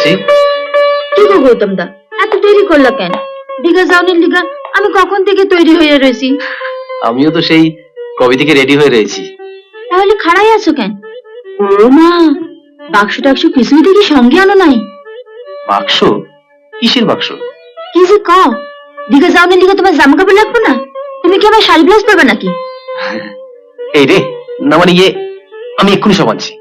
হাসি কি গো গৌতম দা এত দেরি করলা কেন? দীঘা যাওনির লিগা আমি কখন থেকে তৈরি হয়ে রয়েছি? আমিও তো সেই কবে থেকে রেডি হয়ে রয়েছি। তাহলে খাড়াই আছো কেন? ও মা বাক্স টাক্স কিছুই দেখি সঙ্গে আনো নাই। বাক্স? কিসের বাক্স? কি যে ক দীঘা যাওনির লিগা তোমার জামা কাপড় লাগবে না? তুমি কি আবার শাড়ি ব্লাউজ পরবে নাকি? এই রে না মানে ইয়ে আমি এক্ষুনি সব আনছি।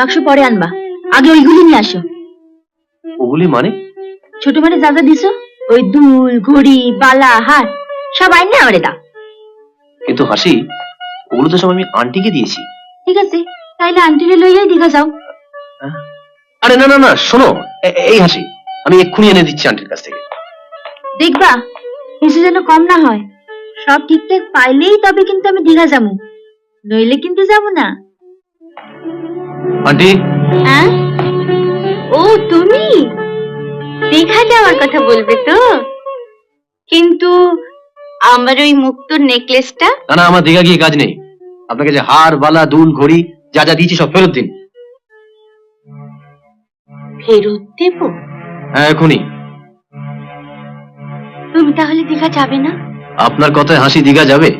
বাক্স পরে আনবা। আগে ওইগুলি নিয়ে আসো। ওগুলি মানে? ছোট মানে যা যা দিছো ওই দুল ঘড়ি বালা হার সব আইনে আমারে দাও। কিন্তু হাসি ওগুলো তো সব আমি আন্টিকে দিয়েছি। ঠিক আছে তাইলে আন্টিরে লইয়াই দীঘা যাও। আরে না না না শোনো এই হাসি আমি এক্ষুনি এনে দিচ্ছি আন্টির কাছ থেকে। দেখবা কিছু যেন কম না হয়। সব ঠিকঠাক পাইলেই তবে কিন্তু আমি দীঘা যাব। নইলে কিন্তু যাব না। আন্টি? হ্যাঁ? ও তুমি? দীঘা যাওয়ার কথা বলবে তো? কিন্তু আমার ওই মুক্তোর নেকলেসটা? না না আমার দীঘা গিয়ে কাজ নেই। আপনাকে যে হার বালা দুল ঘড়ি যা যা দিয়েছি সব ফেরত দিন। ফেরত দেব? হ্যাঁ এখনই। তুমি তাহলে দীঘা যাবে না? আপনার কথায় হাসি দীঘা যাবে?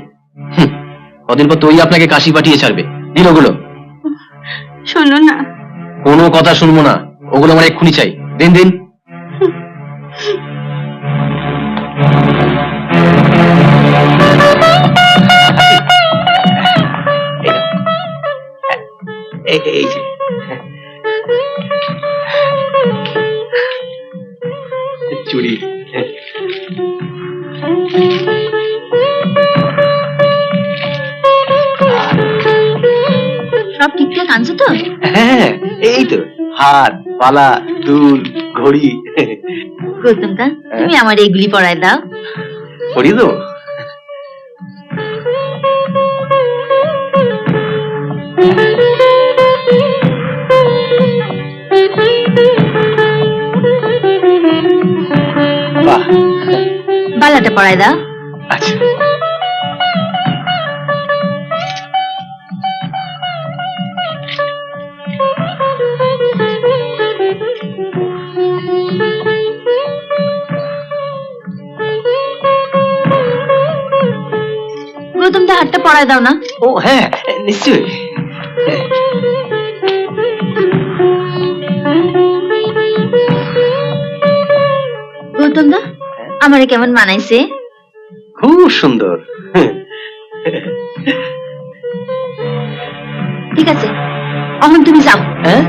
কদিন পর তুই আপনাকে কাশি পাঠিয়ে ছাড়বে। দিন ওগুলো। শোনো না। কোনো কথা শুনব না। ওগুলো আমার এক্ষুনি চাই। দিন দিন। এই- এই যে। চুড়ি আনছো তো? হ্যাঁ এই তো হাত পালা দুল ঘড়ি। গৌতম দা তুমি আমার এইগুলি পড়ায় দাও। করি তো বালাটা পড়ায় দাও। আচ্ছা। গৌতম দা হাতটা পড়ায় দাও না। ও হ্যাঁ নিশ্চয়ই। গৌতম দা আমারে কেমন মানাইছে? খুব সুন্দর। ঠিক আছে অহন তুমি যাও। হ্যাঁ?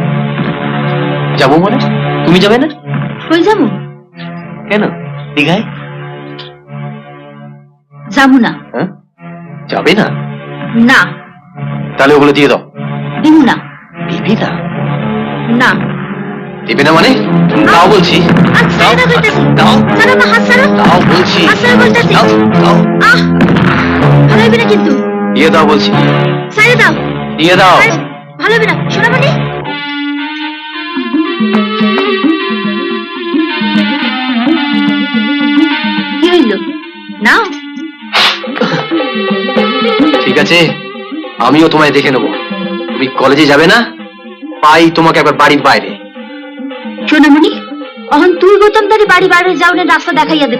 যাব মানে? তুমি যাবে না? কই যাব? কেন? দীঘায়? যাব না। হ্যাঁ? যাবে না? না। তাহলে ওগুলো দিয়ে দাও। দিব না। দিবি না? না। দিবে না মানে? দাও বলছি। আচ্ছা, দাও। দাও। দাও বলছি। দাও দাও। ভালো হবে না কিন্তু। দিয়ে দাও বলছি। সাইডে দাও। দিয়ে দাও। ভালো হবে না। শোনা মানে। কি হইল? নাও। আছে? আমিও তোমায় দেখে নেব। তুমি কলেজে যাবে না? পাই তোমাকে একবার বাড়ির বাইরে। সোনামণি অহন তুই গৌতম দারি বাড়ি বাইরে যাও না রাস্তা দেখাইয়া দে